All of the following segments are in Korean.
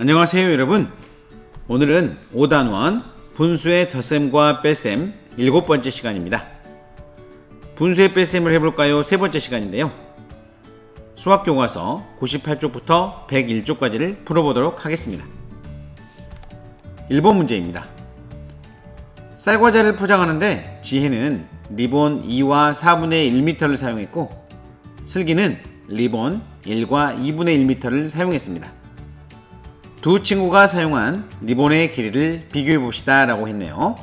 안녕하세요 여러분. 오늘은 5단원 분수의 덧셈과 뺄셈 일곱 번째 시간입니다. 분수의 뺄셈을 해볼까요? 세 번째 시간인데요. 수학 교과서 98쪽부터 101쪽까지를 풀어보도록 하겠습니다. 1번 문제입니다. 쌀과자를 포장하는데 지혜는 리본 2와 4분의 1m를 사용했고 슬기는 리본 1과 2분의 1m를 사용했습니다 두 친구가 사용한 리본의 길이를 비교해 봅시다 라고 했네요.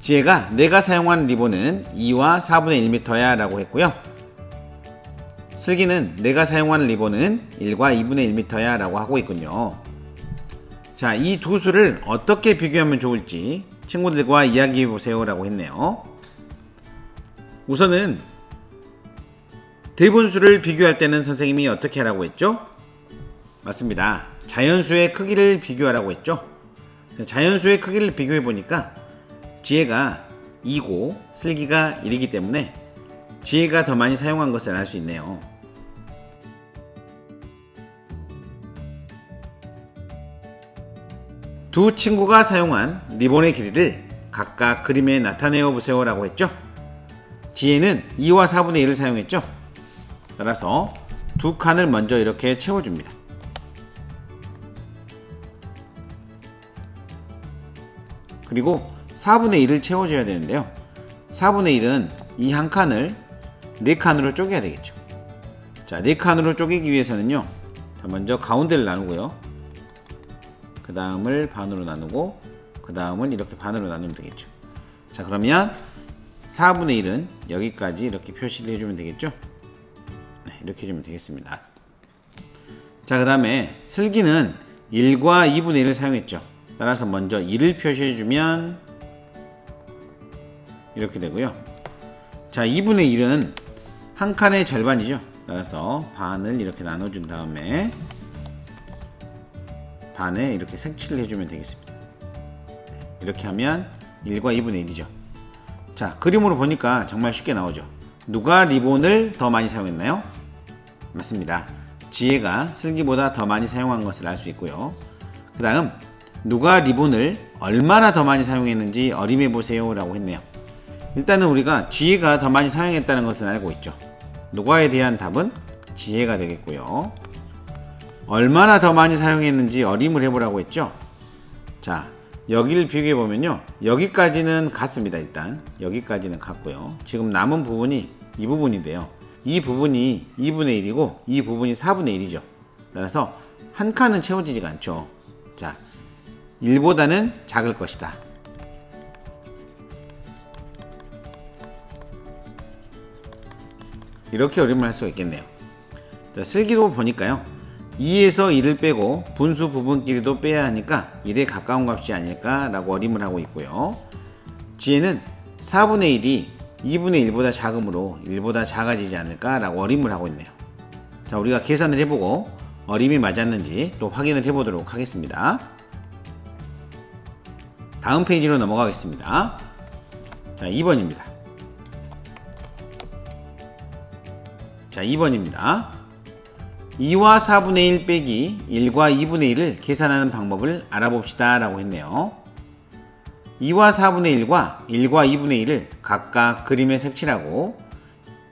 지혜가 내가 사용한 리본은 2와 4분의 1m야 라고 했고요. 슬기는 내가 사용한 리본은 1과 2분의 1m야 라고 하고 있군요. 자, 이 두 수를 어떻게 비교하면 좋을지 친구들과 이야기해 보세요 라고 했네요. 우선은 대분수를 비교할 때는 선생님이 어떻게 하라고 했죠? 맞습니다. 자연수의 크기를 비교하라고 했죠. 자연수의 크기를 비교해 보니까 지혜가 2고 슬기가 1이기 때문에 지혜가 더 많이 사용한 것을 알 수 있네요. 두 친구가 사용한 리본의 길이를 각각 그림에 나타내어 보세요라고 했죠. 지혜는 2와 4분의 1을 사용했죠. 따라서 두 칸을 먼저 이렇게 채워줍니다. 그리고 4분의 1을 채워줘야 되는데요. 4분의 1은 이 한 칸을 4칸으로 쪼개야 되겠죠. 자, 4칸으로 쪼개기 위해서는요. 자, 먼저 가운데를 나누고요. 그 다음을 반으로 나누고 그 다음을 이렇게 반으로 나누면 되겠죠. 자, 그러면 4분의 1은 여기까지 이렇게 표시를 해주면 되겠죠. 네, 이렇게 해주면 되겠습니다. 자, 그 다음에 슬기는 1과 2분의 1을 사용했죠. 따라서 먼저 1을 표시해 주면 이렇게 되고요. 자, 2분의 1은 한 칸의 절반이죠. 따라서 반을 이렇게 나눠준 다음에 반에 이렇게 색칠을 해주면 되겠습니다. 이렇게 하면 1과 2분의 1이죠. 자, 그림으로 보니까 정말 쉽게 나오죠. 누가 리본을 더 많이 사용했나요? 맞습니다. 지혜가 슬기보다 더 많이 사용한 것을 알 수 있고요. 그 다음 누가 리본을 얼마나 더 많이 사용했는지 어림해 보세요 라고 했네요. 일단은 우리가 지혜가 더 많이 사용했다는 것은 알고 있죠. 누가에 대한 답은 지혜가 되겠고요. 얼마나 더 많이 사용했는지 어림을 해보라고 했죠. 자, 여기를 비교해 보면요. 여기까지는 같습니다. 일단 여기까지는 같고요. 지금 남은 부분이 이 부분인데요. 이 부분이 2분의 1이고 이 부분이 4분의 1이죠. 따라서 한 칸은 채워지지가 않죠. 자, 1보다는 작을 것이다. 이렇게 어림을 할 수가 있겠네요. 자, 슬기로 보니까요. 2에서 1을 빼고 분수 부분끼리도 빼야 하니까 1에 가까운 값이 아닐까라고 어림을 하고 있고요. 지혜는 4분의 1이 2분의 1보다 작으므로 1보다 작아지지 않을까라고 어림을 하고 있네요. 자, 우리가 계산을 해보고 어림이 맞았는지 또 확인을 해보도록 하겠습니다. 다음 페이지로 넘어가겠습니다. 자, 2번입니다. 자, 2번입니다. 2와 4분의 1 빼기 1과 2분의 1을 계산하는 방법을 알아봅시다 라고 했네요. 2와 4분의 1과 1과 2분의 1을 각각 그림에 색칠하고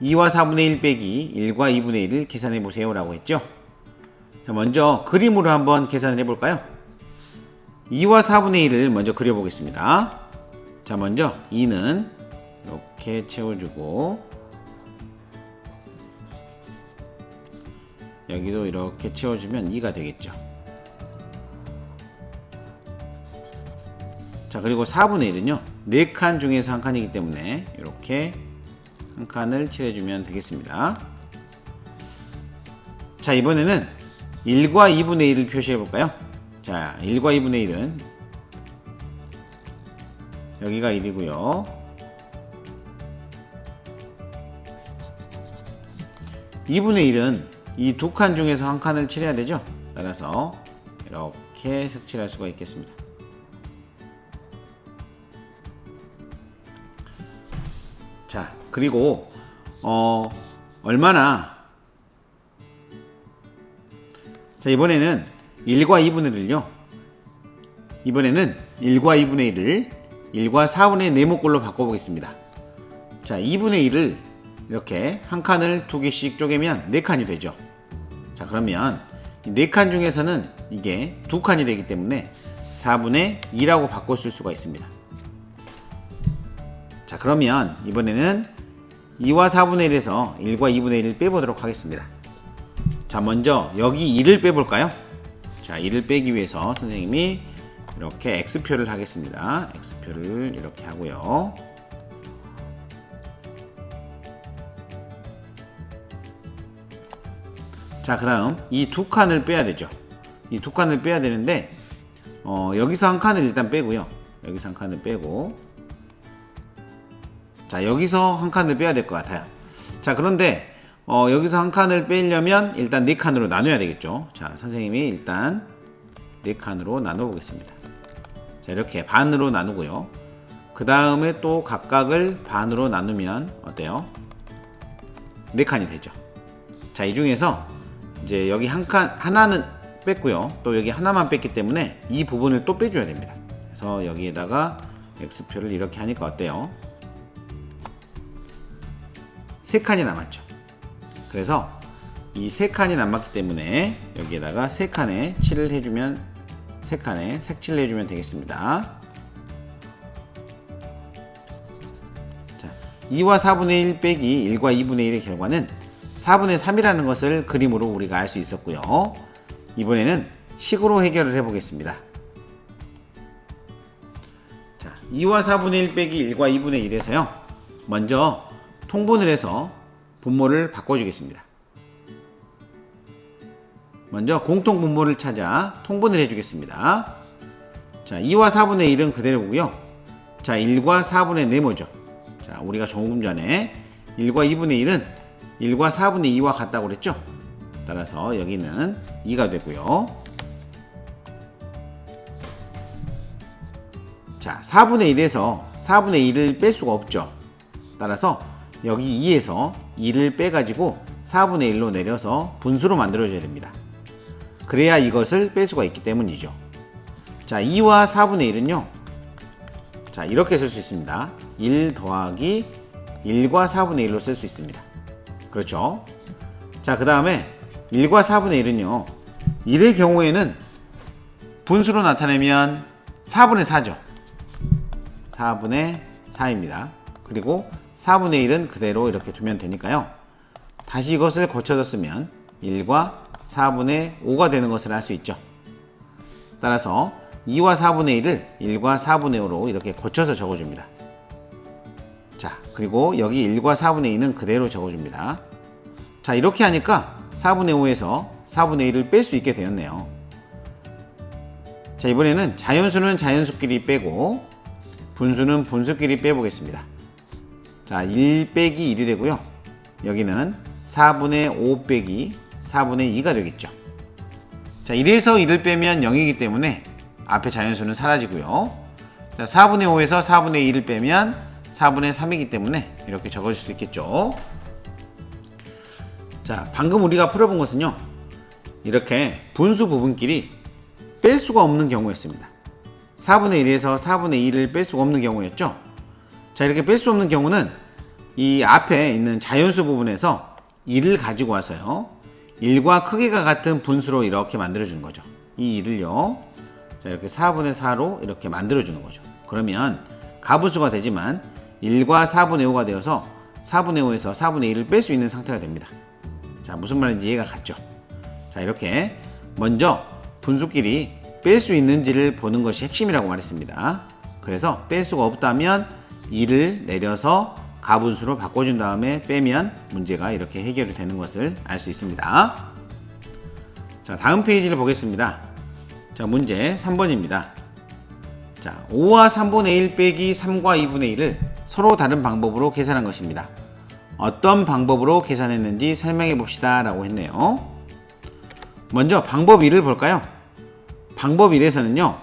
2와 4분의 1 빼기 1과 2분의 1을 계산해 보세요 라고 했죠. 자, 먼저 그림으로 한번 계산을 해 볼까요? 2와 4분의 1을 먼저 그려보겠습니다. 자, 먼저 2는 이렇게 채워주고 여기도 이렇게 채워주면 2가 되겠죠. 자, 그리고 4분의 1은요. 4칸 중에서 한 칸이기 때문에 이렇게 한 칸을 칠해주면 되겠습니다. 자, 이번에는 1과 2분의 1을 표시해 볼까요? 자, 1과 2분의 1은 여기가 1이고요. 2분의 1은 이 두 칸 중에서 한 칸을 칠해야 되죠. 따라서 이렇게 색칠할 수가 있겠습니다. 자, 그리고 어 얼마나 자, 이번에는 1과 2분의 1을요. 이번에는 1과 2분의 1을 1과 4분의 네모꼴로 바꿔보겠습니다. 자, 2분의 1을 이렇게 한 칸을 두 개씩 쪼개면 네 칸이 되죠. 자, 그러면 네 칸 중에서는 이게 두 칸이 되기 때문에 4분의 2라고 바꿔 쓸 수가 있습니다. 자, 그러면 이번에는 2와 4분의 1에서 1과 2분의 1을 빼보도록 하겠습니다. 자, 먼저 여기 2를 빼볼까요? 자, 2를 빼기 위해서 선생님이 이렇게 X표를 하겠습니다. X표를 이렇게 하고요. 자, 그 다음 이 두 칸을 빼야 되죠. 이 두 칸을 빼야 되는데 어, 여기서 한 칸을 일단 빼고요. 여기서 한 칸을 빼고 자, 여기서 한 칸을 빼야 될 것 같아요. 자, 그런데 어, 여기서 한 칸을 빼려면 일단 네 칸으로 나눠야 되겠죠. 자, 선생님이 일단 네 칸으로 나눠 보겠습니다. 자, 이렇게 반으로 나누고요. 그 다음에 또 각각을 반으로 나누면 어때요? 네 칸이 되죠. 자, 이 중에서 이제 여기 한 칸, 하나는 뺐고요. 또 여기 하나만 뺐기 때문에 이 부분을 또 빼줘야 됩니다. 그래서 여기에다가 X표를 이렇게 하니까 어때요? 세 칸이 남았죠. 그래서 이 세 칸이 남았기 때문에 여기에다가 세 칸에 칠을 해주면 세 칸에 색칠을 해주면 되겠습니다. 자, 2와 4분의 1 빼기 1과 2분의 1의 결과는 4분의 3이라는 것을 그림으로 우리가 알 수 있었고요. 이번에는 식으로 해결을 해보겠습니다. 자, 2와 4분의 1 빼기 1과 2분의 1에서요. 먼저 통분을 해서 분모를 바꿔주겠습니다. 먼저 공통 분모를 찾아 통분을 해주겠습니다. 자, 2와 4분의 1은 그대로고요. 자, 1과 4분의 네모죠. 자, 우리가 조금 전에 1과 2분의 1은 1과 4분의 2와 같다고 그랬죠? 따라서 여기는 2가 되고요. 자, 4분의 1에서 4분의 1을 뺄 수가 없죠. 따라서 여기 2에서 2를 빼가지고 4분의 1로 내려서 분수로 만들어줘야 됩니다. 그래야 이것을 뺄 수가 있기 때문이죠. 자, 2와 4분의 1은요. 자, 이렇게 쓸 수 있습니다. 1 더하기 1과 4분의 1로 쓸 수 있습니다. 그렇죠? 자, 그 다음에 1과 4분의 1은요. 1의 경우에는 분수로 나타내면 4분의 4죠. 4분의 4입니다. 그리고 4분의 1은 그대로 이렇게 두면 되니까요. 다시 이것을 고쳐서 쓰면 1과 4분의 5가 되는 것을 알 수 있죠. 따라서 2와 4분의 1을 1과 4분의 5로 이렇게 고쳐서 적어줍니다. 자, 그리고 여기 1과 4분의 2는 그대로 적어줍니다. 자, 이렇게 하니까 4분의 5에서 4분의 1을 뺄 수 있게 되었네요. 자, 이번에는 자연수는 자연수끼리 빼고 분수는 분수끼리 빼보겠습니다. 자, 1 빼기 1이 되고요. 여기는 4분의 5 빼기 4분의 2가 되겠죠. 자, 1에서 1을 빼면 0이기 때문에 앞에 자연수는 사라지고요. 자, 4분의 5에서 4분의 2를 빼면 4분의 3이기 때문에 이렇게 적어줄 수 있겠죠. 자, 방금 우리가 풀어본 것은요. 이렇게 분수 부분끼리 뺄 수가 없는 경우였습니다. 4분의 1에서 4분의 2를 뺄 수가 없는 경우였죠. 자, 이렇게 뺄 수 없는 경우는 이 앞에 있는 자연수 부분에서 1을 가지고 와서요. 1과 크기가 같은 분수로 이렇게 만들어 주는 거죠. 이 1을요. 자, 이렇게 4분의 4로 이렇게 만들어 주는 거죠. 그러면 가분수가 되지만 1과 4분의 5가 되어서 4분의 5에서 4분의 1을 뺄 수 있는 상태가 됩니다. 자, 무슨 말인지 이해가 갔죠? 자, 이렇게 먼저 분수끼리 뺄 수 있는지를 보는 것이 핵심이라고 말했습니다. 그래서 뺄 수가 없다면 2를 내려서 가분수로 바꿔준 다음에 빼면 문제가 이렇게 해결이 되는 것을 알 수 있습니다. 자, 다음 페이지를 보겠습니다. 자, 문제 3번입니다. 자, 5와 3분의 1 빼기 3과 2분의 1을 서로 다른 방법으로 계산한 것입니다. 어떤 방법으로 계산했는지 설명해 봅시다 라고 했네요. 먼저 방법 1을 볼까요? 방법 1에서는요.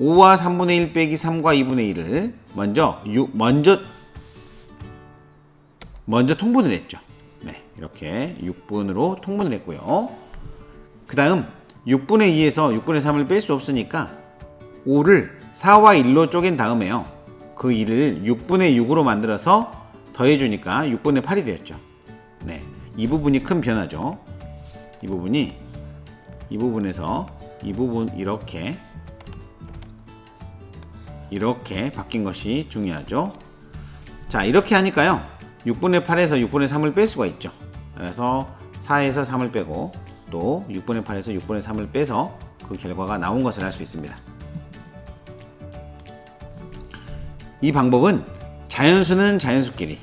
5와 3분의 1 빼기 3과 2분의 1을 먼저 6, 먼저 먼저 통분을 했죠. 네, 이렇게 6분으로 통분을 했고요. 그 다음 6분의 2에서 6분의 3을 뺄 수 없으니까 5를 4와 1로 쪼갠 다음에요. 그 2를 6분의 6으로 만들어서 더해주니까 6분의 8이 되었죠. 네. 이 부분이 큰 변화죠. 이 부분이 이 부분에서 이 부분 이렇게 이렇게 바뀐 것이 중요하죠. 자, 이렇게 하니까요. 6분의 8에서 6분의 3을 뺄 수가 있죠. 그래서 4에서 3을 빼고 또 6분의 8에서 6분의 3을 빼서 그 결과가 나온 것을 알 수 있습니다. 이 방법은 자연수는 자연수끼리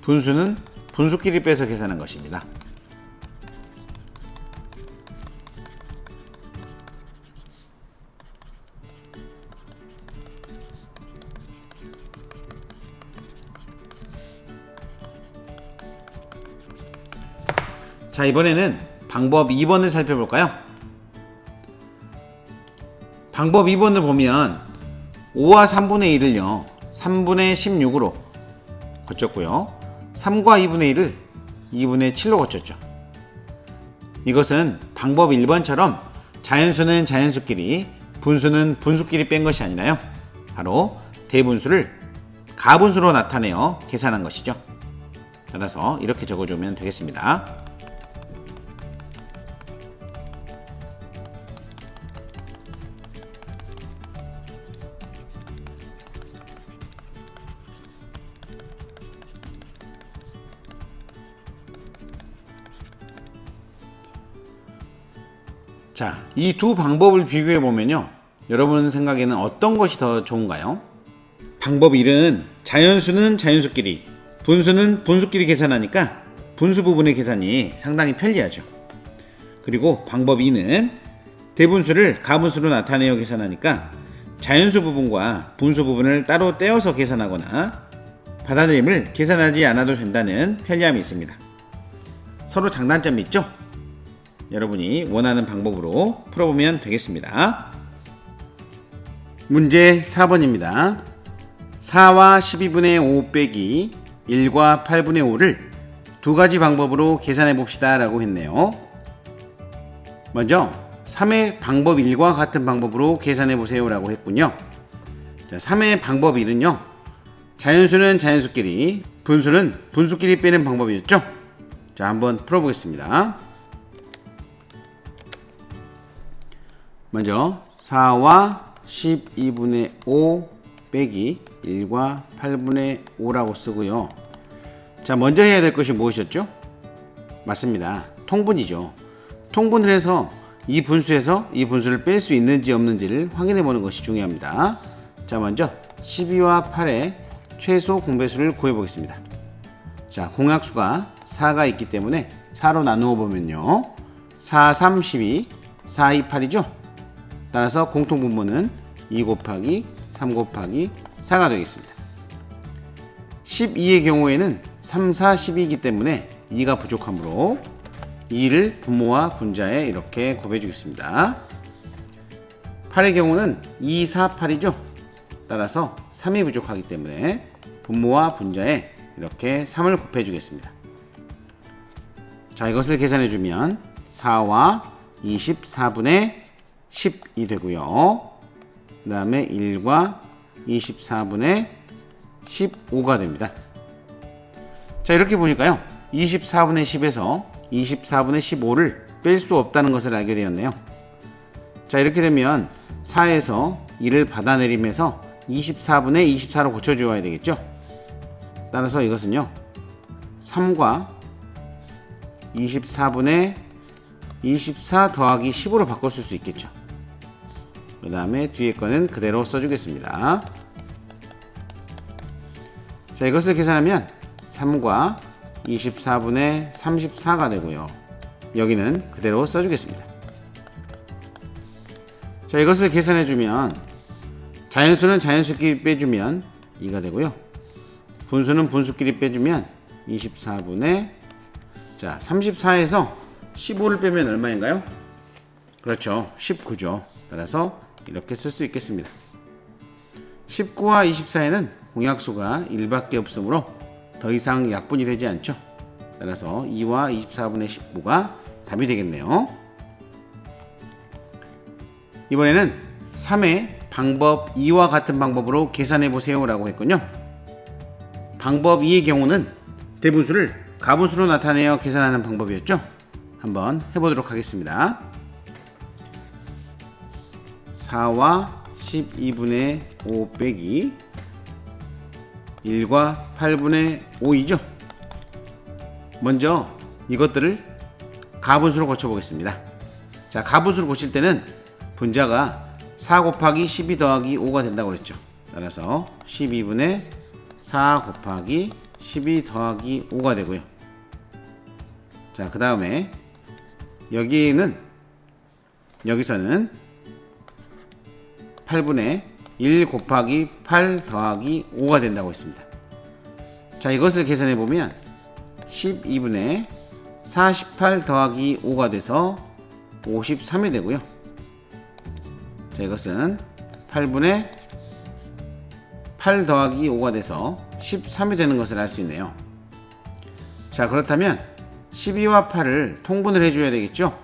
분수는 분수끼리 빼서 계산한 것입니다. 자, 이번에는 방법 2번을 살펴볼까요? 방법 2번을 보면 5와 3분의 1을요, 3분의 16으로 거쳤고요. 3과 2분의 1을 2분의 7로 거쳤죠. 이것은 방법 1번처럼 자연수는 자연수끼리, 분수는 분수끼리 뺀 것이 아니라요. 바로 대분수를 가분수로 나타내어 계산한 것이죠. 따라서 이렇게 적어주면 되겠습니다. 이 두 방법을 비교해 보면요. 여러분 생각에는 어떤 것이 더 좋은가요? 방법 1은 자연수는 자연수끼리, 분수는 분수끼리 계산하니까 분수 부분의 계산이 상당히 편리하죠. 그리고 방법 2는 대분수를 가분수로 나타내어 계산하니까 자연수 부분과 분수 부분을 따로 떼어서 계산하거나 받아들임을 계산하지 않아도 된다는 편리함이 있습니다. 서로 장단점이 있죠? 여러분이 원하는 방법으로 풀어보면 되겠습니다. 문제 4번입니다. 4와 12분의 5 빼기 1과 8분의 5를 두 가지 방법으로 계산해 봅시다 라고 했네요. 먼저 3의 방법 1과 같은 방법으로 계산해 보세요 라고 했군요. 자, 3의 방법 1은요. 자연수는 자연수끼리, 분수는 분수끼리 빼는 방법이었죠. 자, 한번 풀어보겠습니다. 먼저 4와 12분의 5 빼기 1과 8분의 5라고 쓰고요. 자, 먼저 해야 될 것이 무엇이었죠? 맞습니다. 통분이죠. 통분을 해서 이 분수에서 이 분수를 뺄 수 있는지 없는지를 확인해 보는 것이 중요합니다. 자, 먼저 12와 8의 최소 공배수를 구해 보겠습니다. 자, 공약수가 4가 있기 때문에 4로 나누어 보면요. 4, 3, 12, 4, 2, 8이죠? 따라서 공통 분모는 2 곱하기 3 곱하기 4가 되겠습니다. 12의 경우에는 3, 4, 12이기 때문에 2가 부족하므로 2를 분모와 분자에 이렇게 곱해 주겠습니다. 8의 경우는 2, 4, 8이죠. 따라서 3이 부족하기 때문에 분모와 분자에 이렇게 3을 곱해 주겠습니다. 자, 이것을 계산해 주면 4와 24분의 10이 되고요. 그 다음에 1과 24분의 15가 됩니다. 자, 이렇게 보니까요. 24분의 10에서 24분의 15를 뺄 수 없다는 것을 알게 되었네요. 자, 이렇게 되면 4에서 1을 받아내림에서 24분의 24로 고쳐주어야 되겠죠? 따라서 이것은요. 3과 24분의 24 더하기 10으로 바꿨을 수 있겠죠. 그 다음에 뒤에 거는 그대로 써주겠습니다. 자, 이것을 계산하면 3과 24분의 34가 되고요. 여기는 그대로 써주겠습니다. 자, 이것을 계산해주면 자연수는 자연수끼리 빼주면 2가 되고요. 분수는 분수끼리 빼주면 24분의 자 34에서 15를 빼면 얼마인가요? 그렇죠. 19죠. 따라서 이렇게 쓸 수 있겠습니다. 19와 24에는 공약수가 1밖에 없으므로 더 이상 약분이 되지 않죠. 따라서 2와 24분의 19가 답이 되겠네요. 이번에는 3의 방법 2와 같은 방법으로 계산해 보세요 라고 했군요. 방법 2의 경우는 대분수를 가분수로 나타내어 계산하는 방법이었죠. 한번 해보도록 하겠습니다. 4와 12분의 5 빼기 1과 8분의 5이죠. 먼저 이것들을 가분수로 고쳐보겠습니다. 자, 가분수로 고칠 때는 분자가 4 곱하기 12 더하기 5가 된다고 그랬죠. 따라서 12분의 4 곱하기 12 더하기 5가 되고요. 자, 그 다음에 여기는 여기서는 8분의 1 곱하기 8 더하기 5가 된다고 했습니다. 자, 이것을 계산해 보면 12분의 48 더하기 5가 돼서 53이 되고요. 자, 이것은 8분의 8 더하기 5가 돼서 13이 되는 것을 알 수 있네요. 자, 그렇다면 12와 8을 통분을 해줘야 되겠죠?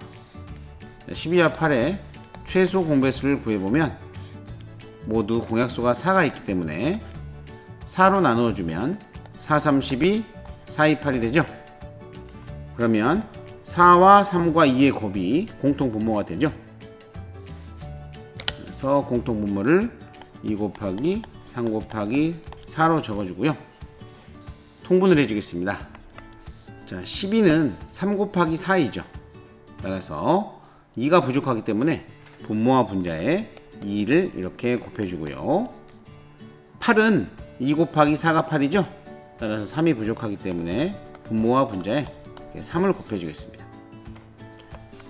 12와 8의 최소 공배수를 구해보면 모두 공약수가 4가 있기 때문에 4로 나누어주면 4, 32, 4, 2, 8이 되죠? 그러면 4와 3과 2의 곱이 공통 분모가 되죠? 그래서 공통 분모를 2 곱하기 3 곱하기 4로 적어주고요. 통분을 해주겠습니다. 자, 12는 3 곱하기 4이죠. 따라서 2가 부족하기 때문에 분모와 분자에 2를 이렇게 곱해주고요. 8은 2 곱하기 4가 8이죠. 따라서 3이 부족하기 때문에 분모와 분자에 3을 곱해주겠습니다.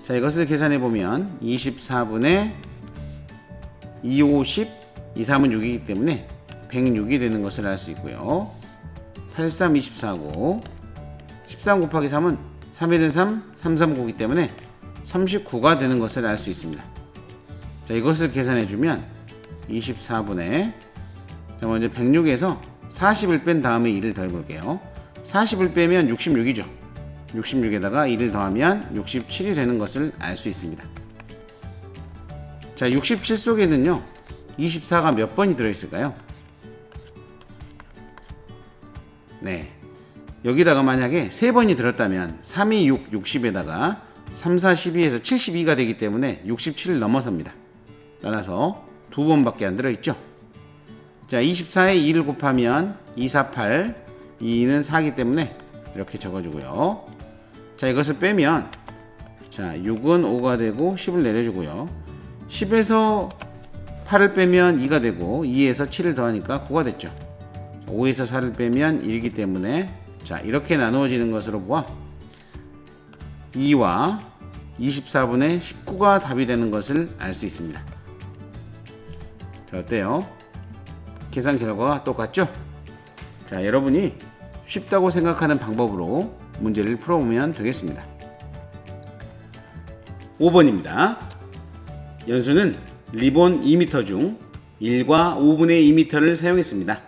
자, 이것을 계산해 보면 24분의 2, 50, 2, 3은 6이기 때문에 106이 되는 것을 알 수 있고요. 8, 3, 24고 13 곱하기 3은 3, 1은 3, 3, 3, 9이기 때문에 39가 되는 것을 알 수 있습니다. 자, 이것을 계산해 주면 24분의 자, 먼저 106에서 40을 뺀 다음에 2를 더해 볼게요. 40을 빼면 66이죠. 66에다가 2를 더하면 67이 되는 것을 알 수 있습니다. 자, 67 속에는요. 24가 몇 번이 들어 있을까요? 네. 여기다가 만약에 3번이 들었다면 3, 2, 6, 60에다가 3, 4, 12에서 72가 되기 때문에 67을 넘어섭니다. 따라서 두 번밖에 안 들어있죠. 자, 24에 2를 곱하면 2, 4, 8, 2는 4기 때문에 이렇게 적어주고요. 자, 이것을 빼면 자, 6은 5가 되고 10을 내려주고요. 10에서 8을 빼면 2가 되고 2에서 7을 더하니까 9가 됐죠. 5에서 4를 빼면 1이기 때문에 자, 이렇게 나누어지는 것으로 보아 2와 24분의 19가 답이 되는 것을 알 수 있습니다. 자, 어때요? 계산 결과가 똑같죠? 자, 여러분이 쉽다고 생각하는 방법으로 문제를 풀어보면 되겠습니다. 5번입니다. 연수는 리본 2m 중 1과 5분의 2m를 사용했습니다.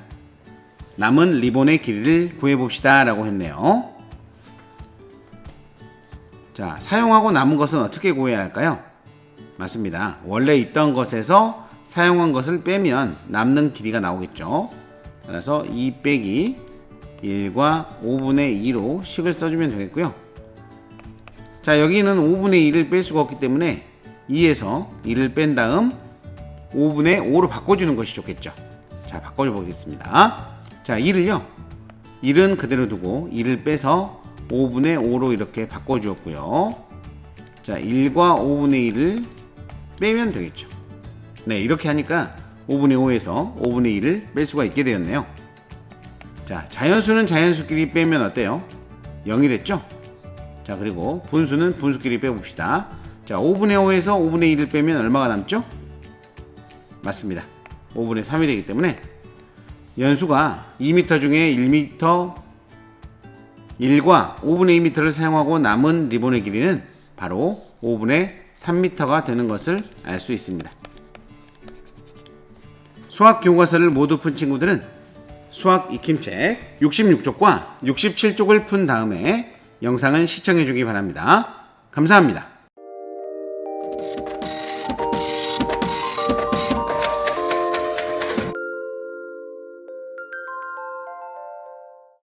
남은 리본의 길이를 구해봅시다 라고 했네요. 자, 사용하고 남은 것은 어떻게 구해야 할까요? 맞습니다. 원래 있던 것에서 사용한 것을 빼면 남는 길이가 나오겠죠. 따라서 2 빼기 1과 5분의 2로 식을 써주면 되겠고요. 자, 여기는 5분의 2를 뺄 수가 없기 때문에 2에서 2를 뺀 다음 5분의 5로 바꿔주는 것이 좋겠죠. 자, 바꿔줘 보겠습니다. 자, 2를요. 1은 그대로 두고 2를 빼서 5분의 5로 이렇게 바꿔주었고요. 자, 1과 5분의 1을 빼면 되겠죠. 네, 이렇게 하니까 5분의 5에서 5분의 1을 뺄 수가 있게 되었네요. 자, 자연수는 자연수끼리 빼면 어때요? 0이 됐죠? 자, 그리고 분수는 분수끼리 빼봅시다. 자, 5분의 5에서 5분의 1을 빼면 얼마가 남죠? 맞습니다. 5분의 3이 되기 때문에 연수가 2m 중에 1m 1과 5분의 2m를 사용하고 남은 리본의 길이는 바로 5분의 3m가 되는 것을 알 수 있습니다. 수학 교과서를 모두 푼 친구들은 수학 익힘책 66쪽과 67쪽을 푼 다음에 영상을 시청해 주기 바랍니다. 감사합니다.